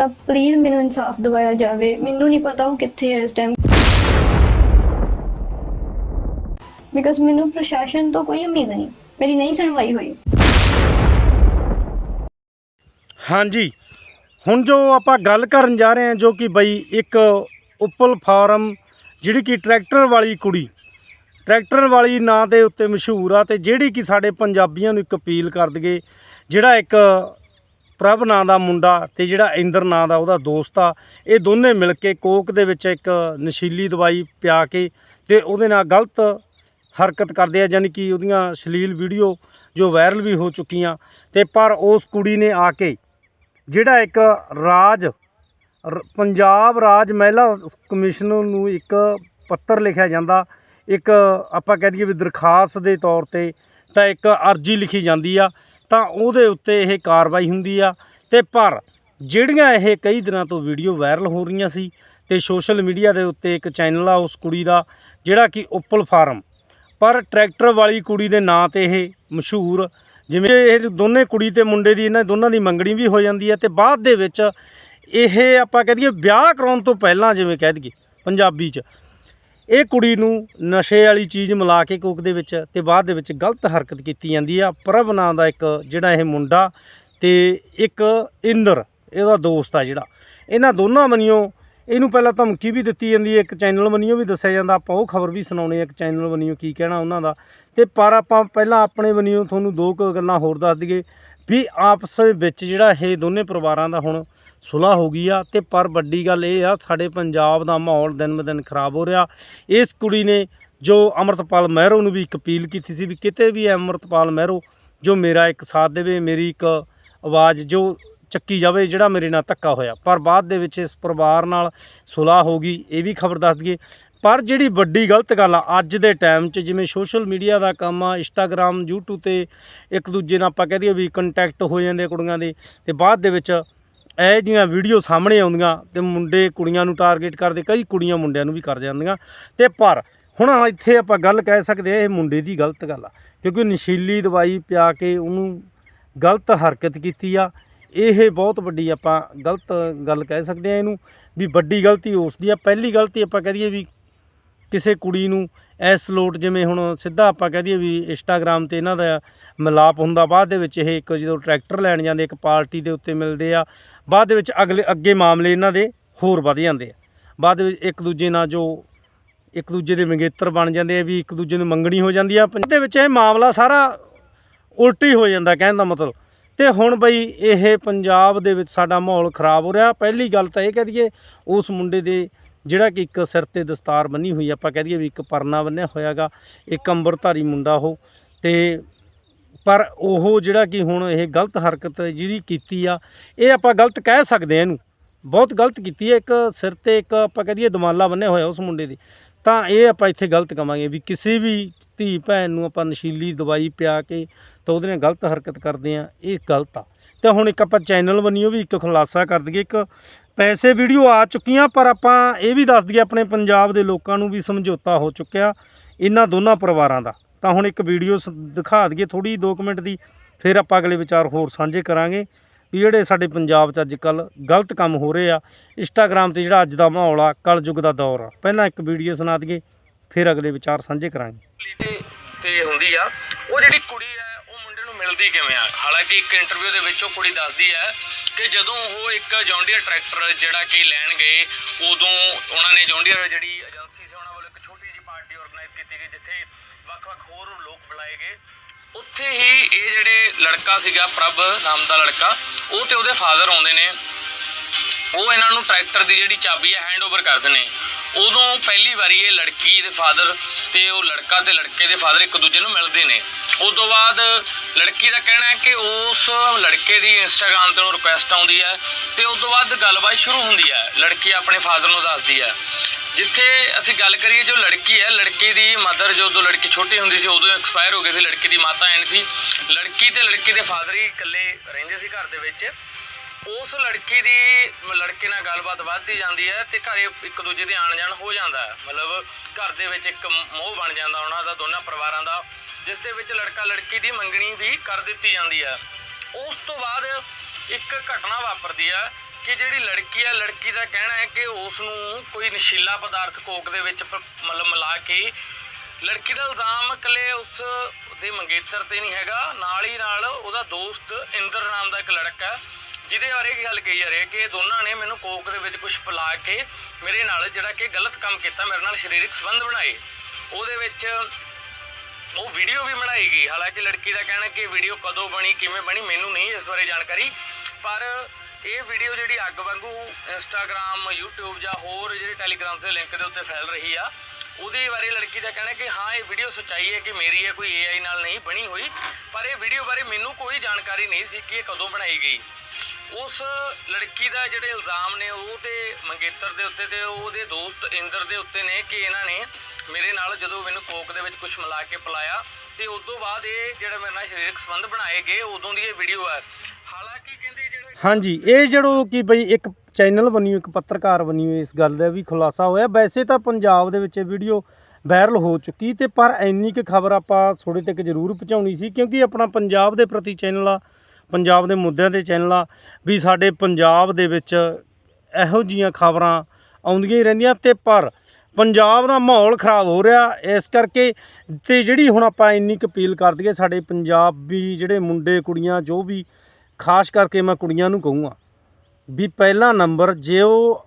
ਤਾਂ ਪਲੀਜ਼ ਮੈਨੂੰ ਇਨਸਾਫ ਦਿਵਾਇਆ ਜਾਵੇ। ਮੈਨੂੰ ਨਹੀਂ ਪਤਾ ਉਹ ਕਿੱਥੇ ਹੈ ਇਸ ਟਾਈਮ ਬਿਕਾਜ਼ ਮੈਨੂੰ ਪ੍ਰਸ਼ਾਸਨ ਤੋਂ ਕੋਈ ਉਮੀਦ ਨਹੀਂ। ਮੇਰੀ ਨਹੀਂ ਸੁਣਵਾਈ ਹੋਈ। ਹਾਂਜੀ। ਹੁਣ ਜੋ ਆਪਾਂ ਗੱਲ ਕਰਨ ਜਾ ਰਹੇ ਹਾਂ, ਜੋ ਕਿ ਬਈ ਇੱਕ ਉੱਪਲ ਫਾਰਮ ਜਿਹੜੀ ਕਿ ਟਰੈਕਟਰ ਵਾਲੀ ਕੁੜੀ, ਟਰੈਕਟਰ ਵਾਲੀ ਨਾਂ ਦੇ ਉੱਤੇ ਮਸ਼ਹੂਰ ਆ ਤੇ ਜਿਹੜੀ ਕਿ ਸਾਡੇ ਪੰਜਾਬੀਆਂ ਨੂੰ ਇੱਕ ਅਪੀਲ ਕਰ ਦਈਏ ਜਿਹੜਾ ਇੱਕ ਪ੍ਰਭ ਨਾਂ ਦਾ ਮੁੰਡਾ ਤੇ ਜਿਹੜਾ ਇੰਦਰ ਨਾਂ ਦਾ ਉਹਦਾ ਦੋਸਤ ਆ, ਇਹ ਦੋਨੇ ਮਿਲ ਕੇ ਕੋਕ ਦੇ ਵਿੱਚ ਇੱਕ ਨਸ਼ੀਲੀ ਦਵਾਈ ਪਿਆ ਕੇ ਤੇ ਉਹਦੇ ਨਾਲ ਗਲਤ ਹਰਕਤ ਕਰਦੇ ਆ, ਯਾਨੀ ਕਿ ਉਹਦੀਆਂ ਸ਼ਲੀਲ ਵੀਡੀਓ ਜੋ ਵਾਇਰਲ ਵੀ ਹੋ ਚੁੱਕੀਆਂ। ਤੇ ਪਰ ਉਸ ਕੁੜੀ ਨੇ ਆ ਕੇ ਜਿਹੜਾ ਇੱਕ ਰਾਜ ਪੰਜਾਬ ਰਾਜ ਮਹਿਲਾ ਕਮਿਸ਼ਨ ਨੂੰ ਇੱਕ ਪੱਤਰ ਲਿਖਿਆ ਜਾਂਦਾ, ਇੱਕ ਆਪਾਂ ਕਹਿ ਦਈਏ ਵੀ ਦਰਖਾਸਤ ਦੇ ਤੌਰ ਤੇ ਤਾਂ ਇੱਕ ਅਰਜੀ ਲਿਖੀ ਜਾਂਦੀ ਆ। ਤਾਂ ਉਹਦੇ ਉੱਤੇ ਇਹ ਕਾਰਵਾਈ ਹੁੰਦੀ ਆ। ਤੇ ਪਰ ਜਿਹੜੀਆਂ ਇਹ ਕਈ ਦਿਨਾਂ ਤੋਂ ਵੀਡੀਓ ਵਾਇਰਲ ਹੋ ਰਹੀਆਂ ਸੀ ਤੇ ਸੋਸ਼ਲ ਮੀਡੀਆ ਦੇ ਉੱਤੇ ਇੱਕ ਚੈਨਲ ਆ ਉਸ ਕੁੜੀ ਦਾ, ਜਿਹੜਾ ਕਿ ਉੱਪਲ ਫਾਰਮ। ਪਰ ਟਰੈਕਟਰ ਵਾਲੀ ਕੁੜੀ ਦੇ ਨਾਂ ਤੇ ਇਹ ਮਸ਼ਹੂਰ, ਜਿਵੇਂ ਇਹ ਦੋਨੇ ਕੁੜੀ ਤੇ ਮੁੰਡੇ ਦੀ ਇਹਨਾਂ ਦੋਨਾਂ ਦੀ ਮੰਗਣੀ ਵੀ ਹੋ ਜਾਂਦੀ ਹੈ ਤੇ ਬਾਅਦ ਦੇ ਵਿੱਚ ਇਹ ਆਪਾਂ ਕਹਿ ਦਈਏ ਵਿਆਹ ਕਰਾਉਣ ਤੋਂ ਪਹਿਲਾਂ ਜਿਵੇਂ ਕਹਿ ਦਈਏ ਪੰਜਾਬੀ 'ਚ ਇਹ ਕੁੜੀ ਨੂੰ ਨਸ਼ੇ ਵਾਲੀ ਚੀਜ਼ ਮਿਲਾ ਕੇ ਕੋਕ ਦੇ ਵਿੱਚ ਤੇ ਬਾਅਦ ਦੇ ਵਿੱਚ ਗਲਤ ਹਰਕਤ ਕੀਤੀ ਜਾਂਦੀ ਆ। ਪ੍ਰਭ ਨਾਂ ਦਾ ਇੱਕ ਜਿਹੜਾ ਇਹ ਮੁੰਡਾ ਤੇ ਇੱਕ ਇੰਦਰ, ਇਹਦਾ ਦੋਸਤ ਆ ਜਿਹੜਾ। ਇਹਨਾਂ ਦੋਨਾਂ ਬੰਨਿਓ ਇਹਨੂੰ ਪਹਿਲਾਂ ਧਮਕੀ ਵੀ ਦਿੱਤੀ ਜਾਂਦੀ ਹੈ ਇੱਕ ਚੈਨਲ ਬੰਨਿਓ ਵੀ ਦੱਸਿਆ ਜਾਂਦਾ। ਆਪਾਂ ਉਹ ਖਬਰ ਵੀ ਸੁਣਾਉਣੀ ਹੈ ਇੱਕ ਚੈਨਲ ਬੰਨਿਓ ਕੀ ਕਹਿਣਾ ਉਹਨਾਂ ਦਾ। ਤੇ ਪਰ ਆਪਾਂ ਪਹਿਲਾਂ ਆਪਣੇ ਬੰਨਿਓ ਤੁਹਾਨੂੰ ਦੋ ਕੁ ਗੱਲਾਂ ਹੋਰ ਦੱਸ ਦਈਏ। ਵੀ ਆਪਸ ਵਿੱਚ ਜਿਹੜਾ ਇਹ ਦੋਨੇ ਪਰਿਵਾਰਾਂ ਦਾ ਹੁਣ ਸੁਲ੍ਹਾ ਹੋ ਗਈ ਆ, ਤੇ ਪਰ ਵੱਡੀ ਗੱਲ ਇਹ ਆ, ਸਾਡੇ ਪੰਜਾਬ ਦਾ ਮਾਹੌਲ ਦਿਨ ਬ ਦਿਨ ਖਰਾਬ ਹੋ ਰਿਹਾ। ਇਸ ਕੁੜੀ ਨੇ ਜੋ ਅਮਰਤਪਾਲ ਮਹਿਰੋ ਨੂੰ ਵੀ ਇੱਕ ਅਪੀਲ ਕੀਤੀ ਸੀ ਵੀ ਕਿਤੇ ਵੀ ਅਮਰਤਪਾਲ ਮਹਿਰੋ ਜੋ ਮੇਰਾ ਇੱਕ ਸਾਥ ਦੇਵੇ, ਮੇਰੀ ਇੱਕ ਆਵਾਜ਼ ਜੋ ਚੱਕੀ ਜਾਵੇ, ਜਿਹੜਾ ਮੇਰੇ ਨਾਲ ਧੱਕਾ ਹੋਇਆ। ਪਰ ਬਾਅਦ ਦੇ ਵਿੱਚ ਇਸ ਪਰਿਵਾਰ ਨਾਲ ਸੁਲਾਹ ਹੋ ਗਈ, ਇਹ ਵੀ ਖਬਰ ਦੱਸ ਦਈਏ। ਪਰ ਜਿਹੜੀ ਵੱਡੀ ਗਲਤ ਗੱਲ ਆ, ਅੱਜ ਦੇ ਟਾਈਮ 'ਚ ਜਿਵੇਂ ਸੋਸ਼ਲ ਮੀਡੀਆ ਦਾ ਕੰਮ ਆ ਇੰਸਟਾਗ੍ਰam YouTube ਤੇ ਇੱਕ ਦੂਜੇ ਨਾਲ ਆਪਾਂ ਕਹਿ ਦਈਏ ਵੀ ਕੰਟੈਕਟ ਹੋ ਜਾਂਦੇ ਕੁੜੀਆਂ ਦੇ, ਤੇ ਬਾਅਦ ਦੇ ਵਿੱਚ ਇਹ ਜੀਆਂ ਵੀਡੀਓ ਸਾਹਮਣੇ ਆਉਂਦੀਆਂ ਤੇ ਮੁੰਡੇ ਕੁੜੀਆਂ ਨੂੰ ਟਾਰਗੇਟ ਕਰਦੇ, ਕਈ ਕੁੜੀਆਂ ਮੁੰਡਿਆਂ ਨੂੰ ਵੀ ਕਰ ਜਾਂਦੀਆਂ। ਤੇ ਪਰ ਹੁਣ ਇੱਥੇ ਆਪਾਂ ਗੱਲ ਕਹਿ ਸਕਦੇ ਆ, ਇਹ ਮੁੰਡੇ ਦੀ ਗਲਤ ਗੱਲ ਆ, ਕਿਉਂਕਿ ਨਸ਼ੀਲੀ ਦਵਾਈ ਪਿਆ ਕੇ ਉਹਨੂੰ ਗਲਤ ਹਰਕਤ ਕੀਤੀ ਆ। ਇਹ ਬਹੁਤ ਵੱਡੀ ਆਪਾਂ ਗਲਤ ਗੱਲ ਕਹਿ ਸਕਦੇ ਆ ਇਹਨੂੰ, ਵੀ ਵੱਡੀ ਗਲਤੀ ਉਸ ਦੀ ਆ। ਪਹਿਲੀ ਗਲਤੀ ਆਪਾਂ ਕਹਿ ਦਈਏ ਵੀ ਕਿਸੇ ਕੁੜੀ ਨੂੰ ਐਸ ਲੋਟ ਜਿਵੇਂ ਹੁਣ ਸਿੱਧਾ ਆਪਾਂ ਕਹਿ ਦਈਏ ਵੀ ਇੰਸਟਾਗ੍ਰam ਤੇ ਇਹਨਾਂ ਦਾ ਮਿਲਾਪ ਹੁੰਦਾ, ਬਾਅਦ ਦੇ ਵਿੱਚ ਇਹ ਇੱਕ ਜਦੋਂ ਟਰੈਕਟਰ ਲੈਣ ਜਾਂਦੇ, ਇੱਕ ਪਾਰਟੀ ਦੇ ਉੱਤੇ ਮਿਲਦੇ ਆ, ਬਾਅਦ ਦੇ ਵਿੱਚ ਅਗਲੇ, ਅੱਗੇ ਮਾਮਲੇ ਇਹਨਾਂ ਦੇ ਹੋਰ ਵਧ ਜਾਂਦੇ ਆ। ਬਾਅਦ ਦੇ ਵਿੱਚ ਇੱਕ ਦੂਜੇ ਨਾਲ ਜੋ ਇੱਕ ਦੂਜੇ ਦੇ ਮੰਗੇਤਰ ਬਣ ਜਾਂਦੇ ਆ, ਵੀ ਇੱਕ ਦੂਜੇ ਨੂੰ ਮੰਗਣੀ ਹੋ ਜਾਂਦੀ ਆ। ਦੇ ਵਿੱਚ ਇਹ ਮਾਮਲਾ ਸਾਰਾ ਉਲਟੀ ਹੋ ਜਾਂਦਾ ਕਹਿਣ ਦਾ ਮਤਲਬ। ਤੇ ਹੁਣ ਬਈ ਇਹ ਪੰਜਾਬ ਦੇ ਵਿੱਚ ਸਾਡਾ ਮਾਹੌਲ ਖਰਾਬ ਹੋ ਰਿਹਾ। ਪਹਿਲੀ ਗੱਲ ਤਾਂ ਇਹ ਕਹਿ ਦਈਏ, ਉਸ ਮੁੰਡੇ ਦੇ ਜਿਹੜਾ ਕਿ ਇੱਕ ਸਿਰ ਤੇ ਦਸਤਾਰ ਬੰਨੀ ਹੋਈ ਆਪਾਂ ਕਹਿ ਦਈਏ ਵੀ ਇੱਕ ਪਰਨਾ ਬੰਨਿਆ ਹੋਇਆਗਾ, ਇੱਕ ਅੰਬਰਧਾਰੀ ਮੁੰਡਾ ਉਹ। ਤੇ ਪਰ ਉਹ ਜਿਹੜਾ ਕਿ ਹੁਣ ਇਹ ਗਲਤ ਹਰਕਤ ਜਿਹੜੀ ਕੀਤੀ ਆ, ਇਹ ਆਪਾਂ ਗਲਤ ਕਹਿ ਸਕਦੇ ਆ ਇਹਨੂੰ। ਬਹੁਤ ਗਲਤ ਕੀਤੀ ਹੈ ਇੱਕ ਸਿਰ ਤੇ ਇੱਕ ਆਪਾਂ ਕਹਿ ਦਈਏ ਦਮਾਲਾ ਬੰਨਿਆ ਹੋਇਆ ਉਸ ਮੁੰਡੇ ਦੇ। ਤਾਂ ਇਹ ਆਪਾਂ ਇੱਥੇ ਗਲਤ ਕਵਾਂਗੇ ਵੀ ਕਿਸੇ ਵੀ ਧੀ ਭੈਣ ਨੂੰ ਆਪਾਂ ਨਸ਼ੀਲੀ ਦਵਾਈ ਪਿਆ ਕੇ ਤਾਂ ਉਹਦੇ ਨਾਲ ਗਲਤ ਹਰਕਤ ਕਰਦੇ ਆ, ਇਹ ਗਲਤ ਆ। ਤੇ ਹੁਣ ਇੱਕ ਆਪਾਂ ਚੈਨਲ ਬਣੀਓ ਵੀ ਇੱਕ ਖੁਲਾਸਾ ਕਰ ਦਈਏ। ਇੱਕ ਪੈਸੇ ਵੀਡੀਓ ਆ ਚੁੱਕੀਆਂ, ਪਰ ਆਪਾਂ ਇਹ ਵੀ ਦੱਸ ਦਈਏ, ਆਪਣੇ ਪੰਜਾਬ ਦੇ ਲੋਕਾਂ ਨੂੰ ਵੀ ਸਮਝੌਤਾ ਹੋ ਚੁੱਕਿਆ ਇਹਨਾਂ ਦੋਨਾਂ ਪਰਿਵਾਰਾਂ ਦਾ। ਤਾਂ ਹੁਣ ਇੱਕ ਵੀਡੀਓ ਸ- ਦਿਖਾ ਦਈਏ ਥੋੜੀ 2 ਮਿੰਟ ਦੀ, ਫਿਰ ਆਪਾਂ ਅਗਲੇ ਵਿਚਾਰ ਹੋਰ ਸਾਂਝੇ ਕਰਾਂਗੇ ਵੀ ਜਿਹੜੇ ਸਾਡੇ ਪੰਜਾਬ 'ਚ ਅੱਜ ਕੱਲ ਗਲਤ ਕੰਮ ਹੋ ਰਹੇ ਆ। ਇੰਸਟਾਗ੍ਰam ਤੇ ਜਿਹੜਾ ਅੱਜ ਦਾ ਮਾਹੌਲ ਆ, ਕਲਯੁੱਗ ਦਾ ਦੌਰ ਆ। ਪਹਿਲਾਂ ਇੱਕ ਵੀਡੀਓ ਸੁਣਾ ਦਈਏ, ਫਿਰ ਅਗਲੇ ਵਿਚਾਰ ਸਾਂਝੇ ਕਰਾਂਗੇ। ਤੇ ਹੁੰਦੀ ਆ, ਉਹ ਜਿਹੜੀ ਕੁੜੀ ਹੈ ਉਹ ਕਿਵੇਂ ਆ? ਹਾਲਾਂਕਿ ਇੱਕ ਇੰਟਰਵਿਊ ਦੇ ਵਿੱਚ ਉਹ ਕੁੜੀ ਦੱਸਦੀ ਹੈ ਕਿ ਜਦੋਂ ਉਹ ਇੱਕ ਜੌਂਡੀਅਰ ਟਰੈਕਟਰ ਜਿਹੜਾ ਕਿ ਲੈਣ ਗਏ, ਉਦੋਂ ਉਹਨਾਂ ਨੇ ਜੌਂਡੀਅਰ ਜਿਹੜੀ ਏਜੰਸੀ ਸੀ, ਉਹਨਾਂ ਵੱਲੋਂ ਇੱਕ ਛੋਟੀ ਜਿਹੀ ਪਾਰਟੀ ਆਰਗੇਨਾਈਜ਼ ਕੀਤੀ ਗਈ, ਜਿੱਥੇ ਵੱਖ-ਵੱਖ ਹੋਰ ਲੋਕ ਬੁਲਾਏ ਗਏ। ਉੱਥੇ ਹੀ ਇਹ ਜਿਹੜੇ ਲੜਕਾ ਸੀਗਾ, ਪ੍ਰਭ ਨਾਮ ਦਾ ਲੜਕਾ, ਉਹ ਤੇ ਉਹਦੇ ਫਾਦਰ ਆਉਂਦੇ ਨੇ। ਉਹ ਇਹਨਾਂ ਨੂੰ ਟਰੈਕਟਰ ਦੀ ਜਿਹੜੀ ਚਾਬੀ ਹੈ ਹੈਂਡਓਵਰ ਕਰਦੇ ਨੇ। ਉਦੋਂ ਪਹਿਲੀ ਵਾਰੀ ਇਹ ਲੜਕੀ ਦੇ ਫਾਦਰ ਤੇ ਉਹ ਲੜਕਾ ਤੇ ਲੜਕੇ ਦੇ ਫਾਦਰ ਇੱਕ ਦੂਜੇ ਨੂੰ ਮਿਲਦੇ ਨੇ। ਉਸ ਤੋਂ ਬਾਅਦ ਲੜਕੀ ਦਾ ਕਹਿਣਾ ਹੈ ਕਿ ਉਸ ਲੜਕੇ ਦੀ ਇੰਸਟਾਗ੍ਰam ਤੇ ਰਿਕੁਐਸਟ ਆਉਂਦੀ ਹੈ ਤੇ ਉਸ ਤੋਂ ਬਾਅਦ ਗੱਲਬਾਤ ਸ਼ੁਰੂ ਹੁੰਦੀ ਹੈ। ਲੜਕੀ ਆਪਣੇ ਫਾਦਰ ਨੂੰ ਦੱਸਦੀ ਹੈ। ਜਿੱਥੇ ਅਸੀਂ ਗੱਲ ਕਰੀਏ, ਜੋ ਲੜਕੀ ਹੈ, ਲੜਕੀ ਦੀ ਮਦਰ ਜਦੋਂ ਲੜਕੀ ਛੋਟੀ ਹੁੰਦੀ ਸੀ, ਉਦੋਂ ਐਕਸਪਾਇਰ ਹੋ ਗਈ ਸੀ। ਲੜਕੀ ਦੀ ਮਾਤਾ ਐਨ ਸੀ। ਲੜਕੀ ਤੇ ਲੜਕੀ ਦੇ ਫਾਦਰ ਹੀ ਇਕੱਲੇ ਰਹਿੰਦੇ ਸੀ ਘਰ ਦੇ ਵਿੱਚ। ਉਸ ਲੜਕੀ ਦੀ ਲੜਕੇ ਨਾਲ ਗੱਲਬਾਤ ਵੱਧਦੀ ਜਾਂਦੀ ਹੈ ਤੇ ਘਰੇ ਇੱਕ ਦੂਜੇ ਦੇ ਆਣ ਜਾਣ ਹੋ ਜਾਂਦਾ ਹੈ। ਮਤਲਬ ਘਰ ਦੇ ਵਿੱਚ ਇੱਕ ਮੋਹ ਬਣ ਜਾਂਦਾ ਉਹਨਾਂ ਦਾ ਦੋਨਾਂ ਪਰਿਵਾਰਾਂ ਦਾ ਜਿਸ ਦੇ ਵਿੱਚ ਲੜਕਾ ਲੜਕੀ ਦੀ ਮੰਗਣੀ ਵੀ ਕਰ ਦਿੱਤੀ ਜਾਂਦੀ ਹੈ। ਉਸ ਤੋਂ ਬਾਅਦ ਇੱਕ ਘਟਨਾ ਵਾਪਰਦੀ ਹੈ ਕਿ ਜਿਹੜੀ ਲੜਕੀ ਆ ਲੜਕੀ ਦਾ ਕਹਿਣਾ ਹੈ ਕਿ ਉਸ ਨੂੰ ਕੋਈ ਨਸ਼ੀਲਾ ਪਦਾਰਥ ਕੋਕ ਦੇ ਵਿੱਚ ਮਤਲਬ ਮਿਲਾ ਕੇ ਲੜਕੀ ਦਾ ਇਲਜ਼ਾਮ ਇਕੱਲੇ ਉਸ ਦੇ ਮੰਗੇਤਰ ਤੇ ਨਹੀਂ ਹੈਗਾ। ਨਾਲ ਹੀ ਨਾਲ ਉਹਦਾ ਦੋਸਤ ਇੰਦਰ ਨਾਮ ਦਾ ਇੱਕ ਲੜਕਾ ਹੈ, ਜਿਹਦੇ ਬਾਰੇ ਇਹ ਗੱਲ ਕਹੀ ਜਾ ਰਹੀ ਹੈ ਕਿ ਇਹ ਦੋਨਾਂ ਨੇ ਮੈਨੂੰ ਕੋਕ ਦੇ ਵਿੱਚ ਕੁਝ ਪਿਲਾ ਕੇ ਮੇਰੇ ਨਾਲ ਜਿਹੜਾ ਕਿ ਗਲਤ ਕੰਮ ਕੀਤਾ, ਮੇਰੇ ਨਾਲ ਸਰੀਰਕ ਸੰਬੰਧ ਬਣਾਏ। ਉਹਦੇ ਵਿੱਚ ਉਹ ਵੀਡੀਓ ਵੀ ਬਣਾਈ ਗਈ। ਹਾਲਾਂਕਿ ਲੜਕੀ ਦਾ ਕਹਿਣਾ ਕਿ ਵੀਡੀਓ ਕਦੋਂ ਬਣੀ, ਕਿਵੇਂ ਬਣੀ, ਮੈਨੂੰ ਨਹੀਂ ਇਸ ਬਾਰੇ ਜਾਣਕਾਰੀ। ਪਰ ਇਹ ਵੀਡੀਓ ਜਿਹੜੀ ਅੱਗ ਵਾਂਗੂ ਇੰਸਟਾਗ੍ਰam YouTube ਜਾਂ ਹੋਰ ਜਿਹੜੇ ਟੈਲੀਗ੍ਰਾਮ ਦੇ ਲਿੰਕ ਦੇ ਉੱਤੇ ਫੈਲ ਰਹੀ ਆ, ਉਹਦੇ ਬਾਰੇ ਲੜਕੀ ਦਾ ਕਹਿਣਾ ਕਿ ਹਾਂ, ਇਹ ਵੀਡੀਓ ਸੱਚਾਈ ਹੈ ਕਿ ਮੇਰੀ ਹੈ ਕੋਈ AI ਨਾਲ ਨਹੀਂ ਬਣੀ ਹੋਈ। ਪਰ ਇਹ ਵੀਡੀਓ ਬਾਰੇ ਮੈਨੂੰ ਕੋਈ ਜਾਣਕਾਰੀ ਨਹੀਂ ਸੀ ਕਿ ਇਹ ਕਦੋਂ ਬਣਾਈ ਗਈ। ਉਸ ਲੜਕੀ ਦਾ ਜਿਹੜੇ ਇਲਜ਼ਾਮ ਨੇ, ਉਹ ਤੇ ਮੰਗੇਤਰ ਦੇ ਉੱਤੇ ਤੇ ਉਹਦੇ ਦੋਸਤ ਇੰਦਰ ਦੇ ਉੱਤੇ ਨੇ ਕਿ ਇਹਨਾਂ ਨੇ ਮੇਰੇ ਨਾਲ ਜਦੋਂ ਮੈਨੂੰ ਕੋਕ ਦੇ ਵਿੱਚ ਕੁਝ ਮਿਲਾ ਕੇ ਪਿਲਾਇਆ ਤੇ ਉਸ ਤੋਂ ਬਾਅਦ ਇਹ ਜਿਹੜਾ ਮੇਰੇ ਨਾਲ ਸਰੀਰਕ ਸੰਬੰਧ ਬਣਾਏ ਗਏ, ਉਦੋਂ ਦੀ ਇਹ ਵੀਡੀਓ ਹੈ। ਹਾਲਾਂਕਿ ਕਹਿੰਦੇ ਜਿਹੜੇ ਹਾਂਜੀ, ਇਹ ਜਿਹੜੋ ਕਿ ਬਈ ਇੱਕ ਚੈਨਲ ਬਣੀ, ਇੱਕ ਪੱਤਰਕਾਰ ਬਣੀ ਇਸ ਗੱਲ ਦਾ ਵੀ ਖੁਲਾਸਾ ਹੋਇਆ। ਵੈਸੇ ਤਾਂ ਪੰਜਾਬ ਦੇ ਵਿੱਚ ਇਹ ਵੀਡੀਓ ਵਾਇਰਲ ਹੋ ਚੁੱਕੀ ਤੇ ਪਰ ਇੰਨੀ ਕੁ ਖਬਰ ਆਪਾਂ ਥੋੜੇ ਤੱਕ ਜ਼ਰੂਰ ਪਹੁੰਚਾਉਣੀ ਸੀ ਕਿਉਂਕਿ ਆਪਣਾ ਪੰਜਾਬ ਦੇ ਪ੍ਰਤੀ ਚੈਨਲ ਆ ਪੰਜਾਬ ਦੇ ਮੁੱਦਿਆਂ ਦੇ ਚੈਨਲ ਆ, ਵੀ ਸਾਡੇ ਪੰਜਾਬ ਦੇ ਵਿੱਚ ਇਹੋ ਜੀਆਂ ਖਬਰਾਂ ਆਉਂਦੀਆਂ ਹੀ ਰਹਿੰਦੀਆਂ ਤੇ ਪਰ ਪੰਜਾਬ ਦਾ ਮਾਹੌਲ ਖਰਾਬ ਹੋ ਰਿਹਾ ਇਸ ਕਰਕੇ ਤੇ ਜਿਹੜੀ ਹੁਣ ਆਪਾਂ ਇੰਨੀ ਕੁ ਅਪੀਲ ਕਰ ਦਈਏ ਸਾਡੇ ਪੰਜਾਬੀ ਜਿਹੜੇ ਮੁੰਡੇ, ਕੁੜੀਆਂ, ਜੋ ਵੀ, ਖਾਸ ਕਰਕੇ ਮੈਂ ਕੁੜੀਆਂ ਨੂੰ ਕਹੂੰਗਾ ਵੀ ਪਹਿਲਾ ਨੰਬਰ ਜੇ ਉਹ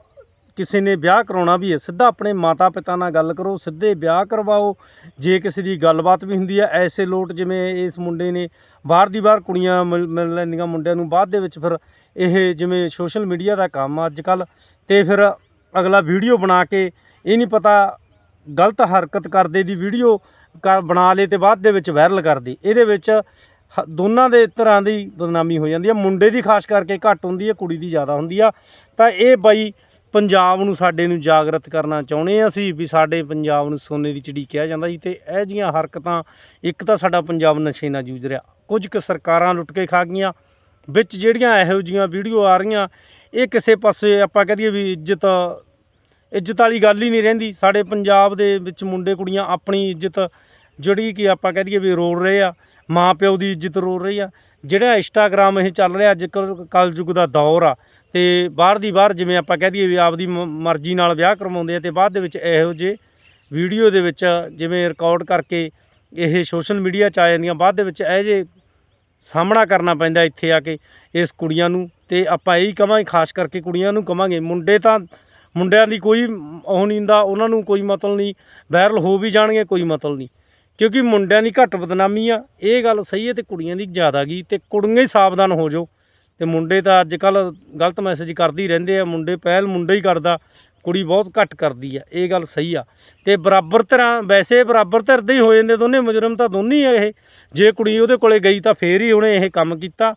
ਕਿਸੇ ਨੇ ਵਿਆਹ ਕਰਾਉਣਾ ਵੀ ਹੈ, ਸਿੱਧਾ ਆਪਣੇ ਮਾਤਾ ਪਿਤਾ ਨਾਲ ਗੱਲ ਕਰੋ, ਸਿੱਧੇ ਵਿਆਹ ਕਰਵਾਓ। ਜੇ ਕਿਸੇ ਦੀ ਗੱਲਬਾਤ ਵੀ ਹੁੰਦੀ ਹੈ, ਐਸੇ ਲੋਟ ਜਿਵੇਂ ਇਸ ਮੁੰਡੇ ਨੇ, ਬਾਹਰ ਦੀ ਬਾਹਰ ਕੁੜੀਆਂ ਮਿਲ ਮਿਲ ਲੈਂਦੀਆਂ ਮੁੰਡਿਆਂ ਨੂੰ, ਬਾਅਦ ਦੇ ਵਿੱਚ ਫਿਰ ਇਹ ਜਿਵੇਂ ਸੋਸ਼ਲ ਮੀਡੀਆ ਦਾ ਕੰਮ ਆ ਅੱਜ ਕੱਲ ਤੇ ਫਿਰ ਅਗਲਾ ਵੀਡੀਓ ਬਣਾ ਕੇ, ਇਹ ਨਹੀਂ ਪਤਾ ਗਲਤ ਹਰਕਤ ਕਰਦੇ ਦੀ ਵੀਡੀਓ ਕਰ, ਬਣਾ ਲੇ ਤੇ ਬਾਅਦ ਦੇ ਵਿੱਚ ਵਾਇਰਲ ਕਰਦੀ ਇਹਦੇ ਵਿੱਚ ਹ- ਦੋਨਾਂ ਦੇ ਤਰ੍ਹਾਂ ਦੀ ਬਦਨਾਮੀ ਹੋ ਜਾਂਦੀ ਹੈ। ਮੁੰਡੇ ਦੀ ਖਾਸ ਕਰਕੇ ਘੱਟ ਹੁੰਦੀ ਹੈ, ਕੁੜੀ ਦੀ ਜ਼ਿਆਦਾ ਹੁੰਦੀ ਆ। ਤਾਂ ਇਹ ਬਾਈ ਪੰਜਾਬ ਨੂੰ ਸਾਡੇ ਨੂੰ ਜਾਗਰਤ ਕਰਨਾ ਚਾਹੁੰਦੇ ਹਾਂ ਅਸੀਂ ਵੀ ਸਾਡੇ ਪੰਜਾਬ ਨੂੰ ਸੋਨੇ ਦੀ ਚਿੜੀ ਕਿਹਾ ਜਾਂਦਾ ਸੀ ਤੇ ਇਹ ਜੀਆਂ ਹਰਕਤਾਂ, ਇੱਕ ਤਾਂ ਸਾਡਾ ਪੰਜਾਬ ਨਸ਼ੇ ਨਾਲ ਜੂਝ ਰਿਹਾ। ਕੁਝ ਕੁ ਸਰਕਾਰਾਂ ਲੁੱਟ ਕੇ ਖਾ ਗਈਆਂ, ਵਿੱਚ ਜਿਹੜੀਆਂ ਇਹੋ ਜੀਆਂ ਵੀਡੀਓ ਆ ਰਹੀਆਂ, ਇਹ ਕਿਸੇ ਪਾਸੇ ਆਪਾਂ ਕਹਦੀਏ ਵੀ ਇੱਜ਼ਤ ਇੱਜ਼ਤ ਵਾਲੀ ਗੱਲ ਹੀ ਨਹੀਂ ਰਹਿੰਦੀ। ਸਾਡੇ ਪੰਜਾਬ ਦੇ ਵਿੱਚ ਮੁੰਡੇ ਕੁੜੀਆਂ ਆਪਣੀ ਇੱਜ਼ਤ ਜਿਹੜੀ ਕਿ ਆਪਾਂ ਕਹਿ ਦਈਏ ਵੀ ਰੋਲ ਰਹੇ ਆ, ਮਾਂ ਪਿਓ ਦੀ ਇੱਜ਼ਤ ਰੋਲ ਰਹੀ ਆ। ਜਿਹੜਾ ਇੰਸਟਾਗ੍ਰਾਮ ਇਹ ਚੱਲ ਰਿਹਾ ਅੱਜ ਕੱਲ ਕਲਯੁੱਗ ਦਾ ਦੌਰ ਆ ਤੇ ਬਾਹਰ ਦੀ ਬਾਹਰ ਜਿਵੇਂ ਆਪਾਂ ਕਹਿ ਦਈਏ ਵੀ ਆਪਦੀ ਮ- ਮਰਜ਼ੀ ਨਾਲ ਵਿਆਹ ਕਰਵਾਉਂਦੇ ਆ ਤੇ ਬਾਅਦ ਦੇ ਵਿੱਚ ਇਹੋ ਜਿਹੇ ਵੀਡੀਓ ਦੇ ਵਿੱਚ ਜਿਵੇਂ ਰਿਕਾਰਡ ਕਰਕੇ ਇਹ ਸੋਸ਼ਲ ਮੀਡੀਆ 'ਚ ਆ ਜਾਂਦੀਆਂ, ਬਾਅਦ ਦੇ ਵਿੱਚ ਇਹ ਜੇ ਸਾਹਮਣਾ ਕਰਨਾ ਪੈਂਦਾ ਇੱਥੇ ਆ ਕੇ ਇਸ ਕੁੜੀਆਂ ਨੂੰ ਤੇ ਆਪਾਂ ਇਹੀ ਕਵਾਂਗੇ, ਖਾਸ ਕਰਕੇ ਕੁੜੀਆਂ ਨੂੰ ਕਵਾਂਗੇ, ਮੁੰਡੇ ਤਾਂ ਮੁੰਡਿਆਂ ਦੀ ਕੋਈ ਉਹ ਨਹੀਂ ਹੁੰਦਾ, ਉਹਨਾਂ ਨੂੰ ਕੋਈ ਮਤਲਬ ਨਹੀਂ ਵਾਇਰਲ ਹੋ ਵੀ ਜਾਣਗੇ, ਕੋਈ ਮਤਲਬ ਨਹੀਂ। ਕਿਉਂਕਿ ਮੁੰਡਿਆਂ ਦੀ ਘੱਟ ਬਦਨਾਮੀ ਆ, ਇਹ ਗੱਲ ਸਹੀ ਹੈ ਤੇ ਕੁੜੀਆਂ ਦੀ ਜ਼ਿਆਦਾ ਗਈ ਤੇ ਕੁੜੀਆਂ ਹੀ ਸਾਵਧਾਨ ਹੋ ਜਾਓ। ਤੇ ਮੁੰਡੇ ਤਾਂ ਅੱਜ ਕੱਲ ਗਲਤ ਮੈਸੇਜ ਕਰਦੇ ਹੀ ਰਹਿੰਦੇ ਆ, ਮੁੰਡੇ ਪਹਿਲ ਮੁੰਡਾ ਹੀ ਕਰਦਾ, ਕੁੜੀ ਬਹੁਤ ਘੱਟ ਕਰਦੀ ਆ, ਇਹ ਗੱਲ ਸਹੀ ਆ। ਤੇ ਬਰਾਬਰ ਤਰ੍ਹਾਂ, ਵੈਸੇ ਬਰਾਬਰ ਧਿਰ ਦੇ ਹੀ ਹੋ ਜਾਂਦੇ ਦੋਨੇ, ਮੁਜਰਮ ਤਾਂ ਦੋਨੇ ਹੀ ਆ ਇਹ। ਜੇ ਕੁੜੀ ਉਹਦੇ ਕੋਲੇ ਗਈ ਤਾਂ ਫੇਰ ਹੀ ਉਹਨੇ ਇਹ ਕੰਮ ਕੀਤਾ।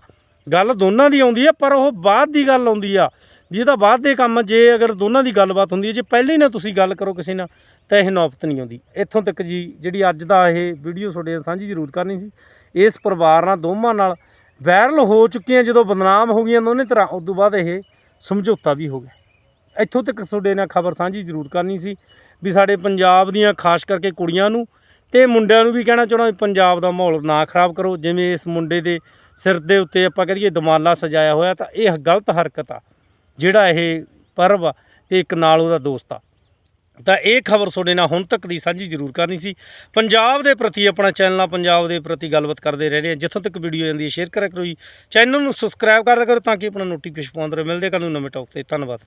ਗੱਲ ਦੋਨਾਂ ਦੀ ਆਉਂਦੀ ਆ, ਪਰ ਉਹ ਬਾਅਦ ਦੀ ਗੱਲ ਆਉਂਦੀ ਆ। ਵੀ ਇਹਦਾ ਬਾਅਦ ਦੇ ਕੰਮ ਜੇ ਅਗਰ ਦੋਨਾਂ ਦੀ ਗੱਲਬਾਤ ਹੁੰਦੀ ਹੈ ਜੇ ਪਹਿਲੇ ਹੀ ਨਾ ਤੁਸੀਂ ਗੱਲ ਕਰੋ ਕਿਸੇ ਨਾਲ, ਤਾਂ ਇਹ ਨੌਬਤ ਨਹੀਂ ਆਉਂਦੀ। ਇੱਥੋਂ ਤੱਕ ਜੀ, ਜਿਹੜੀ ਅੱਜ ਦਾ ਇਹ ਵੀਡੀਓ ਤੁਹਾਡੇ ਨਾਲ ਸਾਂਝੀ ਜ਼ਰੂਰ ਕਰਨੀ ਸੀ। ਇਸ ਪਰਿਵਾਰ ਨਾਲ, ਦੋਵਾਂ ਨਾਲ ਵਾਇਰਲ ਹੋ ਚੁੱਕੀਆਂ ਜਦੋਂ ਬਦਨਾਮ ਹੋ ਗਈਆਂ ਦੋਨੇ ਤਰ੍ਹਾਂ ਉਸ ਤੋਂ ਬਾਅਦ ਇਹ ਸਮਝੌਤਾ ਵੀ ਹੋ ਗਿਆ। ਇੱਥੋਂ ਤੱਕ ਤੁਹਾਡੇ ਨਾਲ ਖਬਰ ਸਾਂਝੀ ਜ਼ਰੂਰ ਕਰਨੀ ਸੀ ਵੀ ਸਾਡੇ ਪੰਜਾਬ ਦੀਆਂ ਖਾਸ ਕਰਕੇ ਕੁੜੀਆਂ ਨੂੰ ਤੇ ਮੁੰਡਿਆਂ ਨੂੰ ਵੀ ਕਹਿਣਾ ਚਾਹਣਾ ਵੀ ਪੰਜਾਬ ਦਾ ਮਾਹੌਲ ਨਾ ਖਰਾਬ ਕਰੋ। ਜਿਵੇਂ ਇਸ ਮੁੰਡੇ ਦੇ ਸਿਰ ਦੇ ਉੱਤੇ ਆਪਾਂ ਕਹੀਏ ਦਮਾਲਾ ਸਜਾਇਆ ਹੋਇਆ ਤਾਂ ਇਹ ਗਲਤ ਹਰਕਤ ਆ, ਜਿਹੜਾ ਇਹ ਪਰਵ ਆ ਤੇ ਇੱਕ ਨਾਲ ਉਹਦਾ ਦੋਸਤ ਆ। ਤਾਂ ਇਹ ਖਬਰ ਤੁਹਾਡੇ ਨਾਲ ਹੁਣ ਤੱਕ ਦੀ ਸਾਂਝੀ ਜ਼ਰੂਰ ਕਰਨੀ ਸੀ। ਪੰਜਾਬ ਦੇ ਪ੍ਰਤੀ ਆਪਣਾ ਚੈਨਲ ਆ, ਪੰਜਾਬ ਦੇ ਪ੍ਰਤੀ ਗੱਲਬਾਤ ਕਰਦੇ ਰਹਿ ਰਹੇ ਹਾਂ ਜਿੱਥੋਂ ਤੱਕ ਵੀਡੀਓ ਜਾਂਦੀ ਹੈ ਸ਼ੇਅਰ ਕਰਿਆ ਕਰੋ ਜੀ। ਚੈਨਲ ਨੂੰ ਸਬਸਕ੍ਰਾਈਬ ਕਰ ਕਰੋ ਤਾਂ ਕਿ ਆਪਣਾ ਨੋਟੀਫਿਕੇਸ਼ਨ ਪਾਉਂਦੇ ਰਹੇ। ਮਿਲਦੇ ਕੱਲ ਨੂੰ ਨਵੇਂ ਟੌਪ ਤੇ। ਧੰਨਵਾਦ।